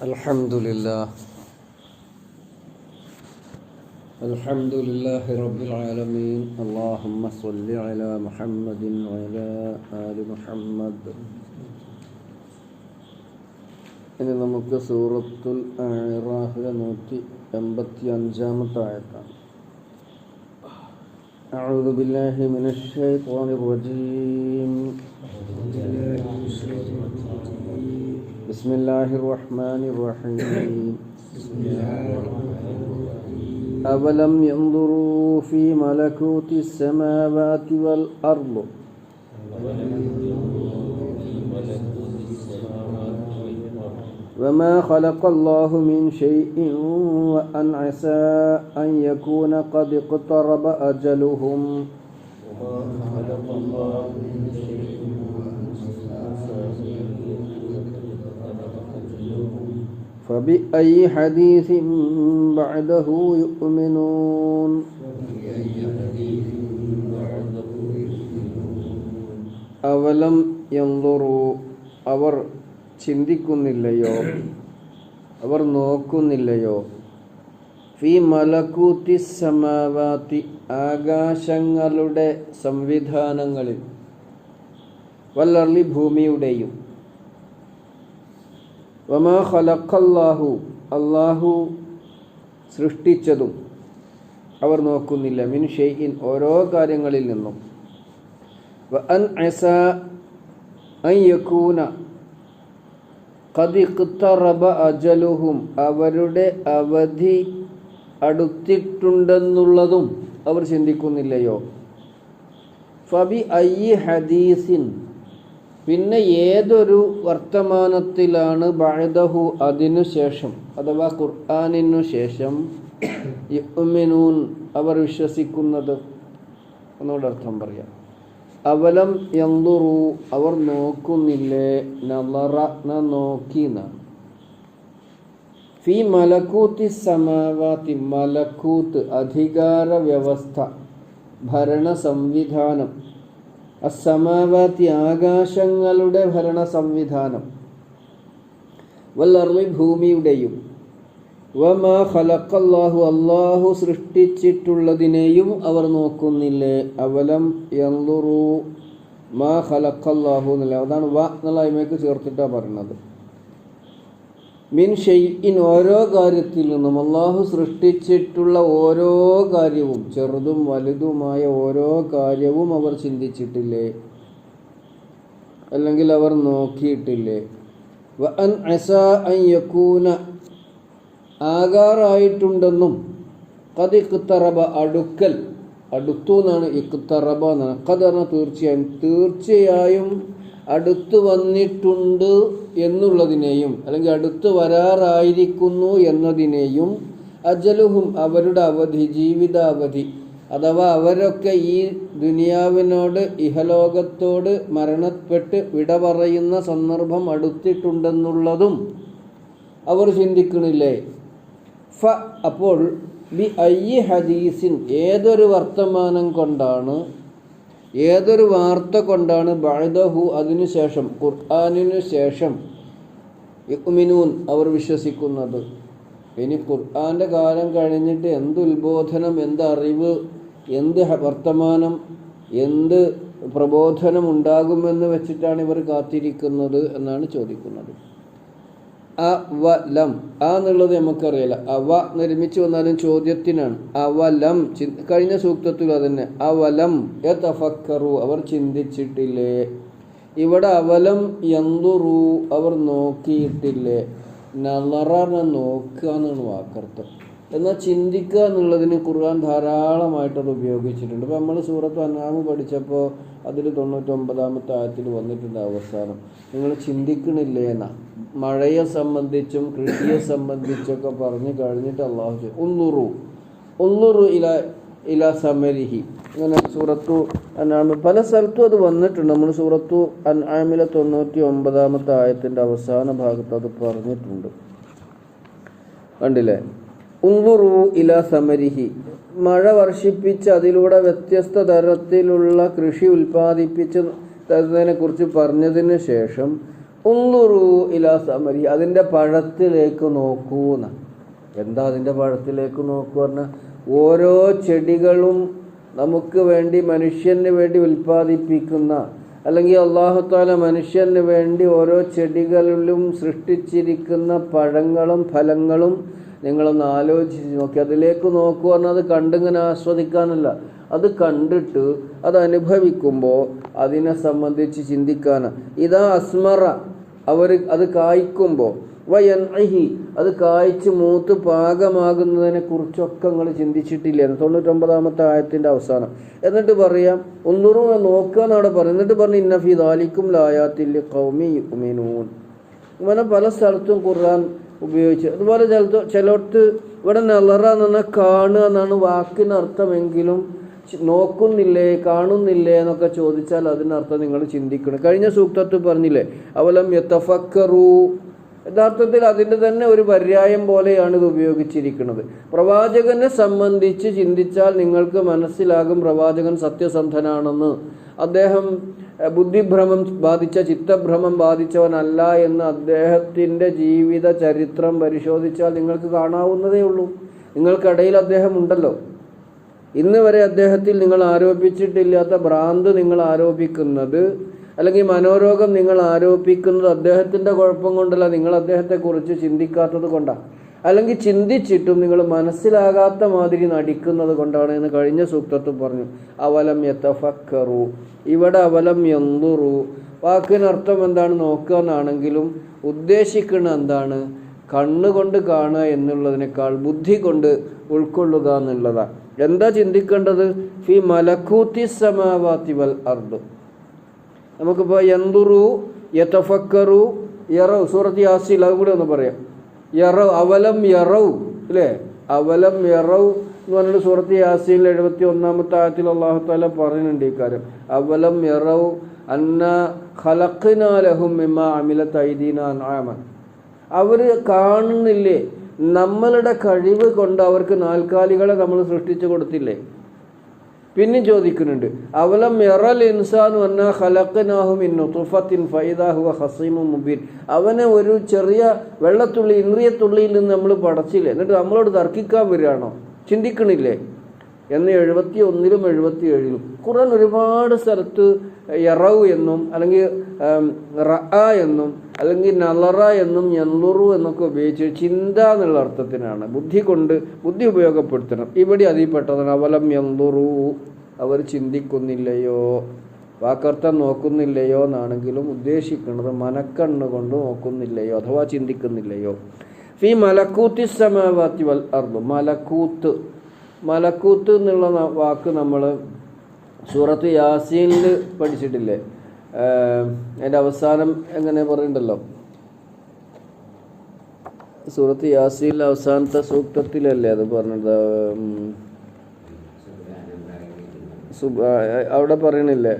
الحمد لله الحمد لله رب العالمين اللهم صل على محمد وعلى آل محمد ഇനി നമുക്ക് സൂറത്തുൽ അറാഫിലെ നൂറ്റി എൺപത്തി അഞ്ചാമത്തെ ആയത്താണ് أعوذ بالله من الشيطان الرجيم بسم الله الرحمن الرحيم. أولم ينظروا في ملكوت السماوات والأرض؟ وما خلق الله من شيء وأن عسى أن يكون قد اقترب أجلهم؟ فبأي حديث بعده يؤمنون അവലം യന്തുറു അവർ ചിന്തിക്കുന്നില്ലയോ അവർ നോക്കുന്നില്ലയോ ഫി മലക്കൂത്തി സമാവാത്തി ആകാശങ്ങളുടെ സംവിധാനങ്ങളിൽ വല്ലർലി ഭൂമിയുടെയും വമാ ഖലഖല്ലാഹു അള്ളാഹു സൃഷ്ടിച്ചതും അവർ നോക്കുന്നില്ല. മിൻ ഷെയ്ഇൻ ഓരോ കാര്യങ്ങളിൽ നിന്നും. വ അജലുഹും അവരുടെ അവധി അടുത്തിട്ടുണ്ടെന്നുള്ളതും അവർ ചിന്തിക്കുന്നില്ലയോ? ഫബി അയ്യ ഹദീസിൻ പിന്നെ ഏതൊരു വർത്തമാനത്തിലാണ് ബഅദഹു അതിനു ശേഷം അഥവാ ഖുർആാനിനു ശേഷം യുഅ്മിനൂൻ അവർ വിശ്വസിക്കുന്നത്? ഒന്നുകൂടെ അർത്ഥം പറയാം. അവലം എന്തുറു അവർ നോക്കുന്നില്ലേ? നളറ നോക്കി എന്നാണ്. ഫി മലക്കൂത്തി സമാവാത്തി മലക്കൂത്ത് അധികാര വ്യവസ്ഥ ഭരണ സംവിധാനം അസമാവാത്തി ആകാശങ്ങളുടെ ഭരണ സംവിധാനം വല്ലറി ഭൂമിയുടെയും വമാ ഖലഖല്ലാഹു അല്ലാഹു സൃഷ്ടിച്ചിട്ടുള്ളതിനെയും അവർ നോക്കുന്നില്ലേ? അവലം യന്തുറു മാ ഖലഖല്ലാഹു എന്നല്ല? അതാണ് വ എന്നുള്ള ചേർത്തിട്ടാണ് പറയുന്നത്. മിൻ ഷെയ്ഇൻ ഓരോ കാര്യത്തിൽ നിന്നും അള്ളാഹു സൃഷ്ടിച്ചിട്ടുള്ള ഓരോ കാര്യവും ചെറുതും വലുതുമായ ഓരോ കാര്യവും അവർ ചിന്തിച്ചിട്ടില്ലേ? അല്ലെങ്കിൽ അവർ നോക്കിയിട്ടില്ലേ? വ അസ ആകാറായിട്ടുണ്ടെന്നും കത് ഇക്തറബ അടുക്കൽ അടുത്തു എന്നാണ് ഇക്തറബ എന്നാണ്. കഥ തീർച്ചയായും തീർച്ചയായും അടുത്ത് വന്നിട്ടുണ്ട് എന്നുള്ളതിനെയും അല്ലെങ്കിൽ അടുത്ത് വരാറായിരിക്കുന്നു എന്നതിനെയും അജലുഹും അവരുടെ അവധി ജീവിതാവധി അഥവാ അവരൊക്കെ ഈ ദുനിയാവിനോട് ഇഹലോകത്തോട് മരണപ്പെട്ട് വിട പറയുന്ന സന്ദർഭം അടുത്തിട്ടുണ്ടെന്നുള്ളതും അവർ ചിന്തിക്കണില്ലേ? ഫ അപ്പോൾ ബി ഐ ഹദീസിൻ ഏതൊരു വർത്തമാനം കൊണ്ടാണ് ഏതൊരു വാർത്ത കൊണ്ടാണ് ബഅദഹു അതിനുശേഷം ഖുർആാനിനു ശേഷം യുക്മിനൂൻ അവർ വിശ്വസിക്കുന്നത്? ഇനി ഖുർആന്റെ കാലം കഴിഞ്ഞിട്ട് എന്ത് ഉത്ബോധനം എന്ത് അറിവ് എന്ത് വർത്തമാനം എന്ത് പ്രബോധനം ഉണ്ടാകുമെന്ന് വെച്ചിട്ടാണ് ഇവർ കാത്തിരിക്കുന്നത് എന്നാണ് ചോദിക്കുന്നത്. അവലം. ആ എന്നുള്ളത് നമുക്കറിയില്ല. അവ നിർമ്മിച്ചു വന്നാലും ചോദ്യത്തിനാണ്. അവലം. കഴിഞ്ഞ സൂക്തത്തിൽ അതന്നെ. അവലം. യതഫക്കറു. അവർ ചിന്തിച്ചിട്ടില്ലേ? ഇവിടെ അവലം യന്തുറു. അവർ നോക്കിയിട്ടില്ലേ? നളറാണ് നോക്കുക എന്നാണ് വാക്കർത്ഥം. എന്നാൽ ചിന്തിക്കുക എന്നുള്ളതിന് ഖുർആൻ ധാരാളമായിട്ട് അത് ഉപയോഗിച്ചിട്ടുണ്ട്. ഇപ്പം നമ്മൾ സൂറത്ത് അനാമ് പഠിച്ചപ്പോൾ അതിൽ തൊണ്ണൂറ്റൊമ്പതാമത്തെ ആയത്തിൽ വന്നിട്ടുണ്ട് അവസാനം. നിങ്ങൾ ചിന്തിക്കണില്ലേ എന്നാ? മഴയെ സംബന്ധിച്ചും കൃഷിയെ സംബന്ധിച്ചൊക്കെ പറഞ്ഞു കഴിഞ്ഞിട്ട് അള്ളാഹു ഒന്നുറു ഒന്നുറു ഇല ഇല സമരിഹി. അങ്ങനെ സൂറത്തു അനാമി പല സ്ഥലത്തും അത് വന്നിട്ടുണ്ട്. നമ്മൾ സൂറത്തു അനാമിലെ തൊണ്ണൂറ്റി ഒമ്പതാമത്തെ ആയത്തിന്റെ അവസാന ഭാഗത്ത് അത് പറഞ്ഞിട്ടുണ്ട്. കണ്ടില്ലേ? ഉന്നുറു ഇല സമരിഹി. മഴ വർഷിപ്പിച്ച് അതിലൂടെ വ്യത്യസ്ത തരത്തിലുള്ള കൃഷി ഉൽപ്പാദിപ്പിച്ച് തരുന്നതിനെ കുറിച്ച് പറഞ്ഞതിന് ശേഷം ഉള്ളുറു ഇലാ സമരി അതിന്റെ പഴത്തിലേക്ക് നോക്കൂന്ന്. എന്താ അതിന്റെ പഴത്തിലേക്ക് നോക്കൂ പറഞ്ഞാൽ ഓരോ ചെടികളും നമുക്ക് വേണ്ടി മനുഷ്യന് വേണ്ടി ഉൽപ്പാദിപ്പിക്കുന്ന അല്ലെങ്കിൽ അള്ളാഹുത്താല മനുഷ്യന് വേണ്ടി ഓരോ ചെടികളിലും സൃഷ്ടിച്ചിരിക്കുന്ന പഴങ്ങളും ഫലങ്ങളും നിങ്ങളൊന്ന് ആലോചിച്ച് നോക്കി. അതിലേക്ക് നോക്കുക പറഞ്ഞാൽ അത് കണ്ടിങ്ങനെ ആസ്വദിക്കാനല്ല. അത് കണ്ടിട്ട് അത് അനുഭവിക്കുമ്പോൾ അതിനെ സംബന്ധിച്ച് ചിന്തിക്കാനാണ് ഇതാ അസ്മറ. അവർ അത് കായ്ക്കുമ്പോൾ. വയൻഹി അത് കായ്ച്ച് മൂത്ത് പാകമാകുന്നതിനെ കുറിച്ചൊക്കെ നിങ്ങൾ ചിന്തിച്ചിട്ടില്ല. തൊണ്ണൂറ്റൊമ്പതാമത്തെ ആയത്തിന്റെ അവസാനം. എന്നിട്ട് പറയാം ഒന്നുറു നോക്കുക എന്നവിടെ പറയും എന്നിട്ട് പറഞ്ഞു ഇന്നഫി ദാലിക്കും ലായാത്തില്ല കൗമി ഉമിനൂൻ ഇങ്ങനെ പല സ്ഥലത്തും ഖുർആൻ ഉപയോഗിച്ച്. അതുപോലെ ചിലത്ത് ചിലടത്ത് ഇവിടെ നെളറ എന്ന് പറഞ്ഞാൽ കാണുക എന്നാണ് വാക്കിന് അർത്ഥമെങ്കിലും നോക്കുന്നില്ലേ കാണുന്നില്ലേ എന്നൊക്കെ ചോദിച്ചാൽ അതിനർത്ഥം നിങ്ങൾ ചിന്തിക്കണം. കഴിഞ്ഞ സൂക്തത്തിൽ പറഞ്ഞില്ലേ അവലം യത്തഫക്കറു യഥാർത്ഥത്തിൽ അതിന്റെ തന്നെ ഒരു പര്യായം പോലെയാണ് ഇത് ഉപയോഗിച്ചിരിക്കുന്നത്. പ്രവാചകനെ സംബന്ധിച്ച് ചിന്തിച്ചാൽ നിങ്ങൾക്ക് മനസ്സിലാകും പ്രവാചകൻ സത്യസന്ധനാണെന്ന്. അദ്ദേഹം ബുദ്ധിഭ്രമം ബാധിച്ച ചിത്തഭ്രമം ബാധിച്ചവനല്ല എന്ന് അദ്ദേഹത്തിന്റെ ജീവിത ചരിത്രം പരിശോധിച്ചാൽ നിങ്ങൾക്ക് കാണാവുന്നതേ ഉള്ളൂ. നിങ്ങൾക്കിടയിൽ അദ്ദേഹം ഉണ്ടല്ലോ ഇന്ന് വരെ അദ്ദേഹത്തിൽ നിങ്ങൾ ആരോപിച്ചിട്ടില്ലാത്ത ഭ്രാന്ത് നിങ്ങൾ ആരോപിക്കുന്നത് അല്ലെങ്കിൽ മനോരോഗം നിങ്ങൾ ആരോപിക്കുന്നത് അദ്ദേഹത്തിന്റെ കുഴപ്പം കൊണ്ടല്ല നിങ്ങൾ അദ്ദേഹത്തെക്കുറിച്ച് ചിന്തിക്കാത്തത് കൊണ്ടാണ് അല്ലെങ്കിൽ ചിന്തിച്ചിട്ടും നിങ്ങൾ മനസ്സിലാകാത്ത മാതിരി നടിക്കുന്നത് കൊണ്ടാണ് എന്ന് കഴിഞ്ഞ സൂക്തത്തിൽ പറഞ്ഞു. അവലം യത്തഫക്കറു ഇവിടെ അവലം യന്തുറു. വാക്കിനർത്ഥം എന്താണ് നോക്കുക എന്നാണെങ്കിലും ഉദ്ദേശിക്കുന്നത് എന്താണ്? കണ്ണുകൊണ്ട് കാണുക എന്നുള്ളതിനേക്കാൾ ബുദ്ധി കൊണ്ട് ഉൾക്കൊള്ളുക എന്നുള്ളതാണ്. എന്താ ചിന്തിക്കേണ്ടത്? ഫി മലക്കൂത്തി സമാവാത്തി വൽ അർദ്. നമുക്കിപ്പോൾ എന്തുറു യതഫക്കറു യറവ് സൂറത്ത് യാസിൽ അത് കൂടി ഒന്ന് പറയാം. യറവ് അവലം യറവ് അല്ലേ? അവലം യറവ് എന്ന് പറഞ്ഞിട്ട് സൂറത്ത് യാസിൽ എഴുപത്തി ഒന്നാമത്തെ ആയത്തിൽ അള്ളാഹു താല പറയുന്നുണ്ട് ഈ കാര്യം. അവലം യറവ് അന്ന ഖലഖ്നാലഹും മിമ്മ അമില തൈദീന അവർ കാണുന്നില്ലേ? നമ്മളുടെ കഴിവ് കൊണ്ട് അവർക്ക് നാൽക്കാലികളെ നമ്മൾ സൃഷ്ടിച്ചു കൊടുത്തില്ലേ? പിന്നെ ചോദിക്കുന്നുണ്ട് അവലം എറൽ ഇൻസാൻ വന്ന ഹലക്കനാഹുമിൻ ഇൻ നുതുഫത്തിൻ ഫൈദാഹുവ ഹസീമു മുബീൻ. അവനെ ഒരു ചെറിയ വെള്ളത്തുള്ളി ഇന്ദ്രിയത്തുള്ളിയിൽ നിന്ന് നമ്മൾ പടച്ചില്ലേ? എന്നിട്ട് നമ്മളോട് തർക്കിക്കാൻ വരികയാണോ? ചിന്തിക്കണില്ലേ? എന്ന് എഴുപത്തി ഒന്നിലും എഴുപത്തി ഏഴിലും ഖുർആൻ ഒരുപാട് സ്ഥലത്ത് യറവ് എന്നും അല്ലെങ്കിൽ റഅ എന്നും അല്ലെങ്കിൽ നലറ എന്നും യന്തുറു എന്നൊക്കെ ഉപയോഗിച്ച് ചിന്ത എന്നുള്ള അർത്ഥത്തിനാണ്. ബുദ്ധി കൊണ്ട് ബുദ്ധി ഉപയോഗപ്പെടുത്തണം. ഇവിടെ അതിൽ പെട്ടതാണ് അവലം യന്തുറു അവർ ചിന്തിക്കുന്നില്ലയോ? വാക്കർത്ഥം നോക്കുന്നില്ലയോ എന്നാണെങ്കിലും ഉദ്ദേശിക്കുന്നത് മനക്കണ്ണ് കൊണ്ട് നോക്കുന്നില്ലയോ അഥവാ ചിന്തിക്കുന്നില്ലയോ? ഫി മലക്കൂത്തി സമാവാത്തി വൽ അർദ്. മലക്കൂത്ത്. മലക്കൂത്ത് എന്നുള്ള വാക്ക് നമ്മൾ സൂറത്ത് യാസീനിൽ പഠിച്ചിട്ടില്ലേ? അതിന്റെ അവസാനം എങ്ങനെ പറയണ്ടല്ലോ സൂറത്ത് യാസീനിലെ അവസാനത്തെ സൂക്തത്തിലല്ലേ അത് പറഞ്ഞത്? അവിടെ പറയണില്ലേ?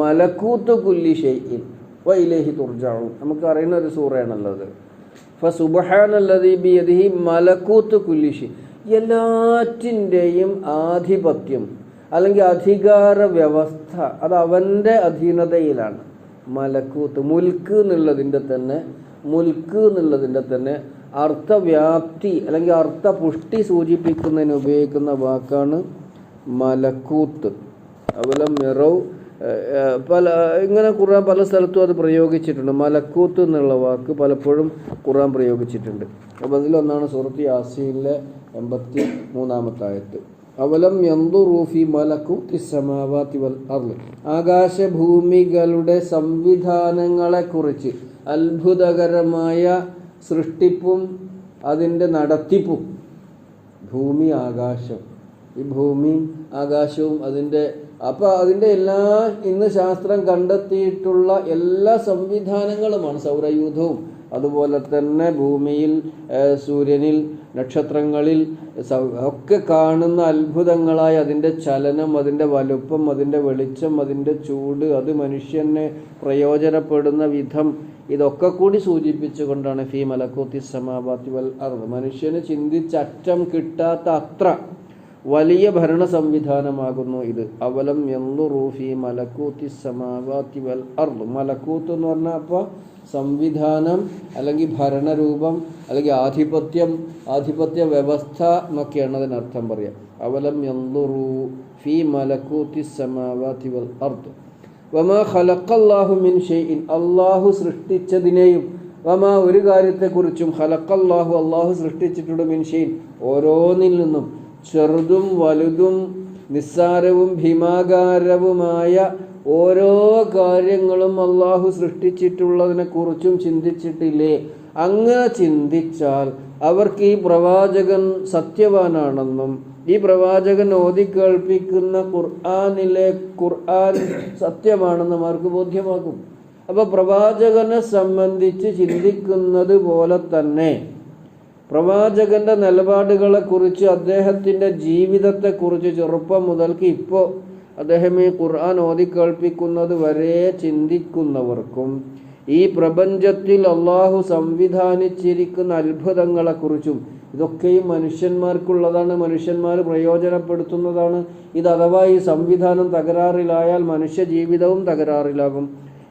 മലക്കൂത്ത് കുല്ലി ഷൈഇൻ വൈലേഹി തുർജഊൻ നമുക്ക് അറിയുന്ന ഒരു സൂറയാണല്ലോ അത്. എല്ലാറ്റിന്റെയും ആധിപത്യം അല്ലെങ്കിൽ അധികാര വ്യവസ്ഥ അത് അവന്റെ അധീനതയിലാണ്. മലക്കൂത്ത് മുൽക്ക് എന്നുള്ളതിന്റെ തന്നെ മുൽക്ക് എന്നുള്ളതിന്റെ തന്നെ അർത്ഥവ്യാപ്തി അല്ലെങ്കിൽ അർത്ഥപുഷ്ടി സൂചിപ്പിക്കുന്നതിന് ഉപയോഗിക്കുന്ന വാക്കാണ് മലക്കൂത്ത്. അതുപോലെ മിറവ് പല ഇങ്ങനെ ഖുർആൻ പല സ്ഥലത്തും അത് പ്രയോഗിച്ചിട്ടുണ്ട്. മലക്കൂത്ത് എന്നുള്ള വാക്ക് പലപ്പോഴും ഖുർആൻ പ്രയോഗിച്ചിട്ടുണ്ട്. അപ്പോൾ അതിലൊന്നാണ് സൂറത്ത് യാസീനിലെ എൺപത്തി മൂന്നാമത്തെ ആയത്ത്. അവലം യന്തുറൂഫി മലക്കൂത്തി സമാവാത്തി വൽ അർൾ ആകാശഭൂമികളുടെ സംവിധാനങ്ങളെക്കുറിച്ച് അത്ഭുതകരമായ സൃഷ്ടിപ്പും അതിന്റെ നടത്തിപ്പും. ഭൂമി ആകാശം. ഈ ഭൂമിയും ആകാശവും അതിന്റെ അപ്പോൾ അതിന്റെ എല്ലാ ഇന്ന് ശാസ്ത്രം കണ്ടെത്തിയിട്ടുള്ള എല്ലാ സംവിധാനങ്ങളുമാണ് സൗരയൂഥവും. അതുപോലെ തന്നെ ഭൂമിയിൽ സൂര്യനിൽ നക്ഷത്രങ്ങളിൽ ഒക്കെ കാണുന്ന അത്ഭുതങ്ങളായ അതിന്റെ ചലനം അതിന്റെ വലുപ്പം അതിന്റെ വെളിച്ചം അതിന്റെ ചൂട് അത് മനുഷ്യനെ പ്രയോജനപ്പെടുന്ന വിധം ഇതൊക്കെ കൂടി സൂചിപ്പിച്ചുകൊണ്ടാണ് ഫീ മലക്കൂത്തി സമാബാത്തി വൽ അർദ്. മനുഷ്യന് ചിന്തിച്ചറ്റം കിട്ടാത്ത അത്ര വലിയ ഭരണ സംവിധാനമാകുന്നു ഇത്. അവലം റൂഫി മലക്കൂത്തി സമാവാത്തി വൽ അർദ്. മലക്കൂത്ത് എന്ന് പറഞ്ഞാൽ അപ്പോൾ സംവിധാനം അല്ലെങ്കിൽ ഭരണരൂപം അല്ലെങ്കിൽ ആധിപത്യം ആധിപത്യ വ്യവസ്ഥ എന്നൊക്കെയാണ് അതിനർത്ഥം പറയുക അവലം യന്തുറു ഫി മലക്കൂത്തി സമാവാത്തി വൽ അർദ്. വമാ ഖലഖല്ലാഹു മിൻ ഷൈഇൻ. അള്ളാഹു സൃഷ്ടിച്ചതിനെയും വമാ ഒരു കാര്യത്തെക്കുറിച്ചും ഖലഖല്ലാഹു അള്ളാഹു സൃഷ്ടിച്ചിട്ടുണ്ട് മിൻ ഷെയ്ൻ ഓരോന്നിൽ നിന്നും ചെറുതും വലുതും നിസ്സാരവും ഭീമാകാരവുമായ ഓരോ കാര്യങ്ങളും അള്ളാഹു സൃഷ്ടിച്ചിട്ടുള്ളതിനെ കുറിച്ചും ചിന്തിച്ചിട്ടില്ലേ? അങ്ങനെ ചിന്തിച്ചാൽ അവർക്ക് ഈ പ്രവാചകൻ സത്യവാനാണെന്നും ഈ പ്രവാചകൻ ഓതി കേൾപ്പിക്കുന്ന ഖുർആാനിലെ ഖുർആൻ സത്യമാണെന്നും അവർക്ക് ബോധ്യമാകും. അപ്പോൾ പ്രവാചകനെ സംബന്ധിച്ച് ചിന്തിക്കുന്നത് പോലെ തന്നെ പ്രവാചകന്റെ നിലപാടുകളെക്കുറിച്ച് അദ്ദേഹത്തിന്റെ ജീവിതത്തെക്കുറിച്ച് ചെറുപ്പം മുതൽക്ക് ഇപ്പോൾ അദ്ദേഹം ഈ ഖുർആൻ ഓതി കേൾപ്പിക്കുന്നത് വരെ ചിന്തിക്കുന്നവർക്കും ഈ പ്രപഞ്ചത്തിൽ അള്ളാഹു സംവിധാനിച്ചിരിക്കുന്ന അത്ഭുതങ്ങളെക്കുറിച്ചും ഇതൊക്കെയും മനുഷ്യന്മാർക്കുള്ളതാണ് മനുഷ്യന്മാർ പ്രയോജനപ്പെടുത്തുന്നതാണ്. ഇത് അഥവാ ഈ സംവിധാനം തകരാറിലായാൽ മനുഷ്യ ജീവിതവും തകരാറിലാകും.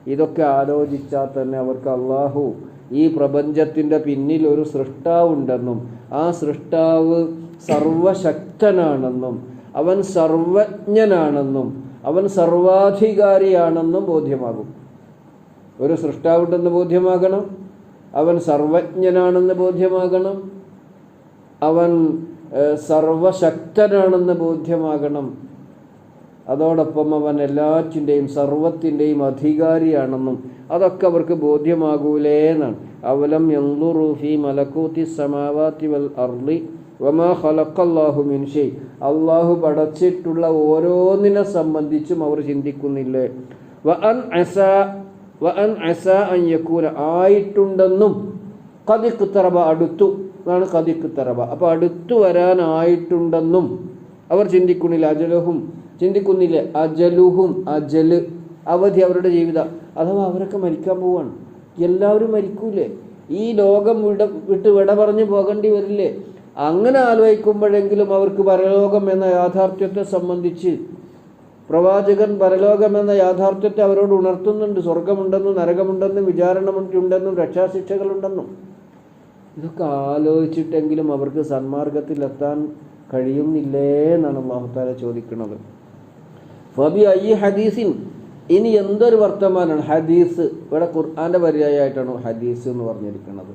ഇതൊക്കെ ആലോചിച്ചാൽ തന്നെ അവർക്ക് അള്ളാഹു ഈ പ്രപഞ്ചത്തിന്റെ പിന്നിൽ ഒരു സൃഷ്ടാവുണ്ടെന്നും ആ സൃഷ്ടാവ് സർവശക്തനാണെന്നും അവൻ സർവജ്ഞനാണെന്നും അവൻ സർവാധികാരിയാണെന്നും ബോധ്യമാകും. ഒരു സൃഷ്ടാവുണ്ടെന്ന് ബോധ്യമാകണം അവൻ സർവജ്ഞനാണെന്ന് ബോധ്യമാകണം അവൻ സർവശക്തനാണെന്ന് ബോധ്യമാകണം. അതോടൊപ്പം അവൻ എല്ലാറ്റിന്റെയും സർവത്തിന്റെയും അധികാരിയാണെന്നും അതൊക്കെ അവർക്ക് ബോധ്യമാകൂലേ എന്നാണ്. അവലം യന്തുറൂഫി മലക്കൂത്തി സമാവാത്തി വൽ അർളി വമാ ഹലക്കല്ലാഹു മിൻ ഷൈ. അള്ളാഹു പടച്ചിട്ടുള്ള ഓരോന്നിനെ സംബന്ധിച്ചും അവർ ചിന്തിക്കുന്നില്ലേ? വ അൻ അസ വ അസ അൻ ആയിട്ടുണ്ടെന്നും കതിക്ക് തറബ അടുത്തു എന്നാണ് കതിക്ക് തറബ അപ്പോൾ അടുത്തു വരാനായിട്ടുണ്ടെന്നും അവർ ചിന്തിക്കുന്നില്ല. അജലഹും ചിന്തിക്കുന്നില്ലേ. അജലുഹും അജൽ അവധി അവരുടെ ജീവിതം. അഥവാ അവരൊക്കെ മരിക്കാൻ പോവാണ്. എല്ലാവരും മരിക്കൂലേ? ഈ ലോകം വിട വിട്ട് വിട പറഞ്ഞു പോകേണ്ടി വരില്ലേ? അങ്ങനെ ആലോചിക്കുമ്പോഴെങ്കിലും അവർക്ക് പരലോകം എന്ന യാഥാർത്ഥ്യത്തെ സംബന്ധിച്ച് പ്രവാചകൻ പരലോകം എന്ന യാഥാർത്ഥ്യത്തെ അവരോട് ഉണർത്തുന്നുണ്ട്. സ്വർഗമുണ്ടെന്നും നരകമുണ്ടെന്നും വിചാരണമുണ്ടെന്നും രക്ഷാശിക്ഷകളുണ്ടെന്നും. ഇതൊക്കെ ആലോചിച്ചിട്ടെങ്കിലും അവർക്ക് സന്മാർഗത്തിലെത്താൻ കഴിയുന്നില്ലേ എന്നാണ് അള്ളാഹുത്താല ചോദിക്കുന്നത്. ഫബി അയ്യ ഹദീസിൻ. ഇനി എന്തൊരു വർത്തമാനമാണ് ഹദീസ് ഇവിടെ ഖുർആന്റെ പര്യായമായിട്ടാണ് ഹദീസ് എന്ന് പറഞ്ഞിരിക്കുന്നത്.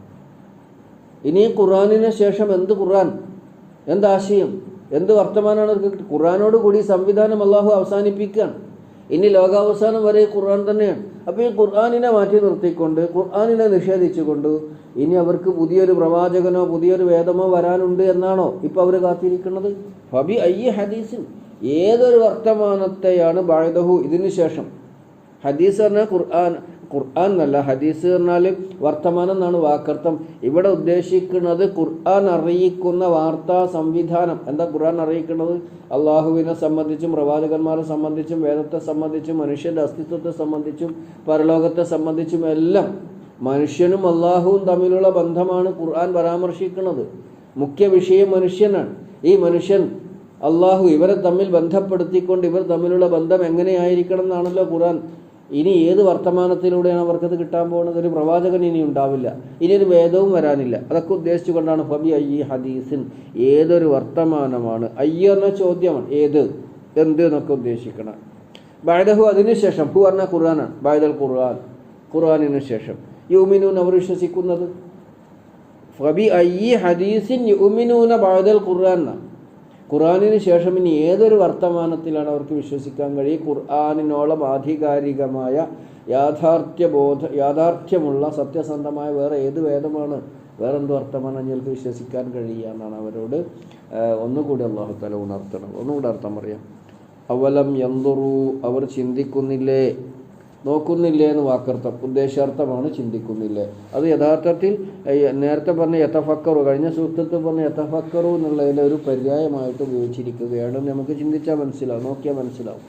ഇനി ഖുർആാനിന് ശേഷം എന്ത് ഖുർആൻ? എന്താശയം എന്ത് വർത്തമാനമാണ് അവർക്ക്? ഖുർആനോട് കൂടി സംവിധാനം അള്ളാഹു അവസാനിപ്പിക്കുകയാണ്. ഇനി ലോകാവസാനം വരെ ഖുർആൻ തന്നെയാണ്. അപ്പോൾ ഈ ഖുർആാനിനെ മാറ്റി നിർത്തിക്കൊണ്ട് ഖുർആാനിനെ നിഷേധിച്ചുകൊണ്ട് ഇനി അവർക്ക് പുതിയൊരു പ്രവാചകനോ പുതിയൊരു വേദമോ വരാനുണ്ട് എന്നാണോ ഇപ്പോൾ അവർ കാത്തിരിക്കുന്നത്? ഫബി അയ്യ ഹദീസിൻ. ഏതൊരു വർത്തമാനത്തെയാണ് ബാഴ്ദഹു ഇതിനു ശേഷം? ഹദീസ് പറഞ്ഞാൽ ഖുർആൻ ഖുർആൻ എന്നല്ല. ഹദീസ് പറഞ്ഞാൽ വർത്തമാനം എന്നാണ് വാക്കർത്ഥം. ഇവിടെ ഉദ്ദേശിക്കുന്നത് ഖുർആൻ അറിയിക്കുന്ന വാർത്താ സംവിധാനം. എന്താ ഖുർആൻ അറിയിക്കുന്നത്? അള്ളാഹുവിനെ സംബന്ധിച്ചും പ്രവാചകന്മാരെ സംബന്ധിച്ചും വേദത്തെ സംബന്ധിച്ചും മനുഷ്യന്റെ അസ്തിത്വത്തെ സംബന്ധിച്ചും പരലോകത്തെ സംബന്ധിച്ചും എല്ലാം മനുഷ്യനും അള്ളാഹുവും തമ്മിലുള്ള ബന്ധമാണ് ഖുർആൻ പരാമർശിക്കുന്നത്. മുഖ്യ വിഷയം മനുഷ്യനാണ്. ഈ മനുഷ്യൻ അള്ളാഹു ഇവരെ തമ്മിൽ ബന്ധപ്പെടുത്തിക്കൊണ്ട് ഇവർ തമ്മിലുള്ള ബന്ധം എങ്ങനെയായിരിക്കണം എന്നാണല്ലോ ഖുറാൻ ഇനി ഏത് വർത്തമാനത്തിലൂടെയാണ് അവർക്കത് കിട്ടാൻ പോകുന്നത്? ഒരു പ്രവാചകൻ ഇനി ഉണ്ടാവില്ല. ഇനി ഒരു വേദവും വരാനില്ല. അതൊക്കെ ഉദ്ദേശിച്ചുകൊണ്ടാണ് ഫബി അയ്യി ഹദീസിൻ ഏതൊരു വർത്തമാനമാണ്. അയ്യ എന്ന ചോദ്യമാണ്. ഏത്? എന്ത് എന്നൊക്കെ ഉദ്ദേശിക്കണം. ബായദഹു അതിനുശേഷം ഹു പറഞ്ഞ ഖുർആനാണ്. ബായദൽ ഖുർആൻ. ഖുർആാനിനു ശേഷം. യുമിനൂൻ അവർ വിശ്വസിക്കുന്നത്? ഫബി അയ്യി ഹദീസിൻ യുമിനൂന ബായദൽ ഖുർആൻ എന്നാണ്. ഖുർആനിന് ശേഷം ഇനി ഏതൊരു വർത്തമാനത്തിലാണ് അവർക്ക് വിശ്വസിക്കാൻ കഴിയും ഖുർആാനിനോളം ആധികാരികമായ യാഥാർത്ഥ്യബോധ യാഥാർത്ഥ്യമുള്ള സത്യസന്ധമായ വേറെ ഏത് വേദമാണ്? വേറെ എന്ത് വർത്തമാനം ഞങ്ങൾക്ക് വിശ്വസിക്കാൻ കഴിയുക എന്നാണ് അവരോട് ഒന്നുകൂടി അള്ളാഹു തല ഉണർത്തണം. ഒന്നുകൂടി അർത്ഥം പറയാം. അവലം യന്തുറു അവർ ചിന്തിക്കുന്നില്ലേ? നോക്കുന്നില്ലേ എന്ന് വാക്കർത്ഥം ഉദ്ദേശാർത്ഥമാണ് ചിന്തിക്കുന്നില്ലേ. അത് യഥാർത്ഥത്തിൽ നേരത്തെ പറഞ്ഞ യഥഫക്കറു കഴിഞ്ഞ സൂക്തത്തിൽ പറഞ്ഞ യഥഫക്കറു എന്നുള്ളതിൽ ഒരു പര്യായമായിട്ട് ഉപയോഗിച്ചിരിക്കുകയാണ്. നമുക്ക് ചിന്തിച്ചാൽ മനസ്സിലാവും നോക്കിയാൽ മനസ്സിലാവും.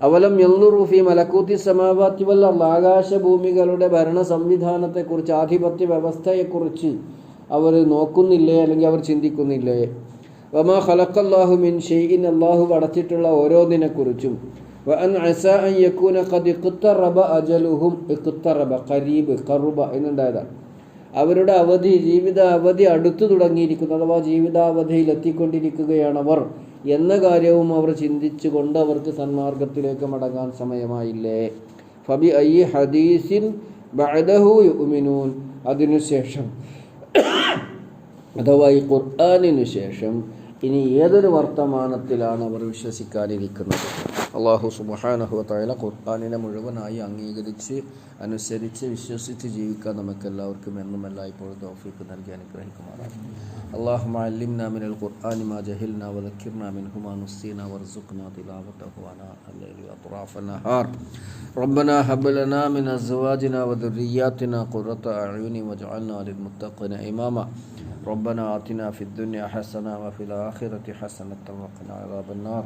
അവലം യല്ലുറുഫി മലക്കൂത്തി സമാവാത്തി വല്ല ആകാശഭൂമികളുടെ ഭരണ സംവിധാനത്തെക്കുറിച്ച് ആധിപത്യ വ്യവസ്ഥയെക്കുറിച്ച് അവർ നോക്കുന്നില്ലേ അല്ലെങ്കിൽ അവർ ചിന്തിക്കുന്നില്ലേ? വമാ ഖലഖല്ലാഹു മിൻ ഷെയ്ഇൻ അള്ളാഹു പടച്ചിട്ടുള്ള ഓരോന്നിനെക്കുറിച്ചും വ അൻ അസ യകൂന ഖദ് ഇഖ്തറബ അജലുഹും ഇഖ്തറബ ഖരീബ് ഖറുബ എന്നുണ്ടായതാണ്. അവരുടെ അവധി ജീവിത അവധി അടുത്തു തുടങ്ങിയിരിക്കുന്നു. അഥവാ ജീവിതാവധിയിൽ അവർ എന്ന കാര്യവും അവർ ചിന്തിച്ചുകൊണ്ട് അവർക്ക് സന്മാർഗത്തിലേക്ക് മടങ്ങാൻ സമയമായില്ലേ. ഫബി ഐ ഹദീസിൻ ബഅദഹു അതിനുശേഷം അഥവാ ഈ ഖുർആാനിനു ശേഷം ഇനി ഏതൊരു വർത്തമാനത്തിലാണ് അവർ വിശ്വസിക്കാനിരിക്കുന്നത്? അള്ളാഹു സുബഹാനഹു തആല ഖുർആാനിനെ മുഴുവനായി അംഗീകരിച്ച് അനുസരിച്ച് വിശ്വസിച്ച് ജീവിക്കാൻ നമുക്കെല്ലാവർക്കും എന്നും എല്ലായ്പ്പോഴും തൗഫീഖ് നൽകി അനുഗ്രഹിക്കുമാറാണ് اللهم علمنا من القرآن ما جهلنا وذكرنا منه ما نسينا وارزقنا تلاوته آناء الليل وأطراف النهار ربنا هب لنا من أزواجنا وذرياتنا قرة أعين واجعلنا للمتقين إماما ربنا آتنا في الدنيا حسنة وفي الآخرة حسنة وقنا عذاب النار